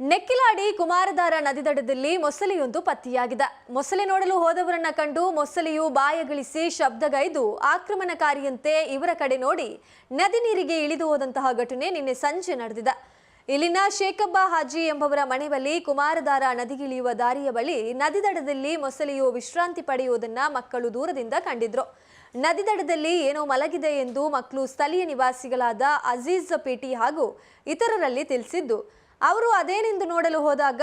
ನೆಕ್ಕಿಲಾಡಿ ಕುಮಾರಧಾರ ನದಿ ದಡದಲ್ಲಿ ಮೊಸಲಿಯೊಂದು ಪತ್ತೆಯಾಗಿದೆ. ಮೊಸಳೆ ನೋಡಲು ಹೋದವರನ್ನ ಕಂಡು ಮೊಸಳೆಯು ಬಾಯಗಳಿಸಿ ಶಬ್ದಗೈದು ಆಕ್ರಮಣಕಾರಿಯಂತೆ ಇವರ ಕಡೆ ನೋಡಿ ನದಿ ನೀರಿಗೆ ಇಳಿದು ಹೋದಂತಹ ಘಟನೆ ನಿನ್ನೆ ಸಂಜೆ ನಡೆದಿದೆ. ಇಲ್ಲಿನ ಶೇಖಬ್ಬ ಹಾಜಿ ಎಂಬವರ ಮನೆ ಬಳಿ ಕುಮಾರಧಾರ ನದಿಗಿಳಿಯುವ ದಾರಿಯ ಬಳಿ ನದಿ ದಡದಲ್ಲಿ ಮೊಸಳೆಯು ವಿಶ್ರಾಂತಿ ಪಡೆಯುವುದನ್ನ ಮಕ್ಕಳು ದೂರದಿಂದ ಕಂಡಿದ್ರು. ನದಿ ದಡದಲ್ಲಿ ಏನೋ ಮಲಗಿದೆ ಎಂದು ಮಕ್ಕಳು ಸ್ಥಳೀಯ ನಿವಾಸಿಗಳಾದ ಅಜೀಜ್ ಪೇಟಿ ಹಾಗೂ ಇತರರಲ್ಲಿ ತಿಳಿಸಿದ್ದು ಅವರು ಅದೇನೆಂದು ನೋಡಲು ಹೋದಾಗ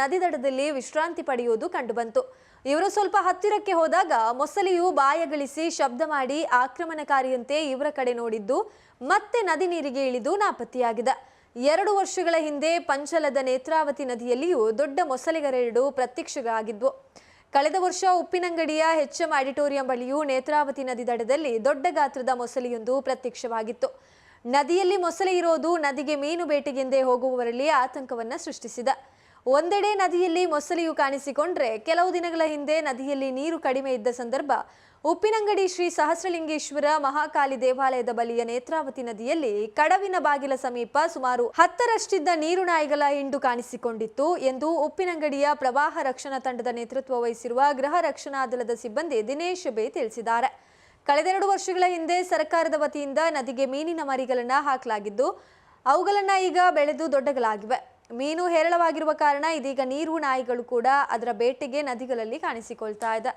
ನದಿ ದಡದಲ್ಲಿ ವಿಶ್ರಾಂತಿ ಪಡೆಯುವುದು ಕಂಡುಬಂತು. ಇವರು ಸ್ವಲ್ಪ ಹತ್ತಿರಕ್ಕೆ ಹೋದಾಗ ಮೊಸಳೆಯು ಬಾಯಗಳಿಸಿ ಶಬ್ದ ಮಾಡಿ ಆಕ್ರಮಣಕಾರಿಯಂತೆ ಇವರ ಕಡೆ ನೋಡಿದ್ದು, ಮತ್ತೆ ನದಿ ನೀರಿಗೆ ಇಳಿದು ನಾಪತ್ತೆಯಾಗಿದೆ. ಎರಡು ವರ್ಷಗಳ ಹಿಂದೆ ಪಂಚಲದ ನೇತ್ರಾವತಿ ನದಿಯಲ್ಲಿಯೂ ದೊಡ್ಡ ಮೊಸಳೆಗರೆರಡು ಪ್ರತ್ಯಕ್ಷಗಳಾಗಿದ್ವು ಕಳೆದ ವರ್ಷ ಉಪ್ಪಿನಂಗಡಿಯ ಎಚ್ಎಂ ಆಡಿಟೋರಿಯಂ ಬಳಿಯೂ ನೇತ್ರಾವತಿ ನದಿ ದಡದಲ್ಲಿ ದೊಡ್ಡ ಗಾತ್ರದ ಮೊಸಳೆಯೊಂದು ಪ್ರತ್ಯಕ್ಷವಾಗಿತ್ತು. ನದಿಯಲ್ಲಿ ಮೊಸಳೆ ಇರೋದು ನದಿಗೆ ಮೀನು ಬೇಟೆಗೆಂದೇ ಹೋಗುವವರಲ್ಲಿ ಆತಂಕವನ್ನ ಸೃಷ್ಟಿಸಿದ. ಒಂದೆಡೆ ನದಿಯಲ್ಲಿ ಮೊಸಳೆಯು ಕಾಣಿಸಿಕೊಂಡ್ರೆ ಕೆಲವು ದಿನಗಳ ಹಿಂದೆ ನದಿಯಲ್ಲಿ ನೀರು ಕಡಿಮೆ ಇದ್ದ ಸಂದರ್ಭ. ಉಪ್ಪಿನಂಗಡಿ ಶ್ರೀ ಸಹಸ್ರಲಿಂಗೇಶ್ವರ ಮಹಾಕಾಲಿ ದೇವಾಲಯದ ಬಳಿಯ ನೇತ್ರಾವತಿ ನದಿಯಲ್ಲಿ ಕಡವಿನ ಬಾಗಿಲ ಸಮೀಪ ಸುಮಾರು ಹತ್ತರಷ್ಟಿದ್ದ ನೀರು ನಾಯಿಗಳ ಹಿಂಡು ಕಾಣಿಸಿಕೊಂಡಿತ್ತು ಎಂದು ಉಪ್ಪಿನಂಗಡಿಯ ಪ್ರವಾಹ ರಕ್ಷಣಾ ತಂಡದ ನೇತೃತ್ವ ವಹಿಸಿರುವ ಗೃಹ ರಕ್ಷಣಾ ದಳದ ಸಿಬ್ಬಂದಿ ದಿನೇಶ್ ಬೇ ತಿಳಿಸಿದ್ದಾರೆ. ಕಳೆದೆರಡು ವರ್ಷಗಳ ಹಿಂದೆ ಸರ್ಕಾರದ ವತಿಯಿಂದ ನದಿಗೆ ಮೀನಿನ ಮರಿಗಳನ್ನ ಹಾಕಲಾಗಿದ್ದು, ಅವುಗಳನ್ನ ಈಗ ಬೆಳೆದು ದೊಡ್ಡಗಳಾಗಿವೆ. ಮೀನು ಹೇರಳವಾಗಿರುವ ಕಾರಣ ಇದೀಗ ನೀರು ನಾಯಿಗಳು ಕೂಡ ಅದರ ಬೇಟೆಗೆ ನದಿಗಳಲ್ಲಿ ಕಾಣಿಸಿಕೊಳ್ತಾ ಇದೆ.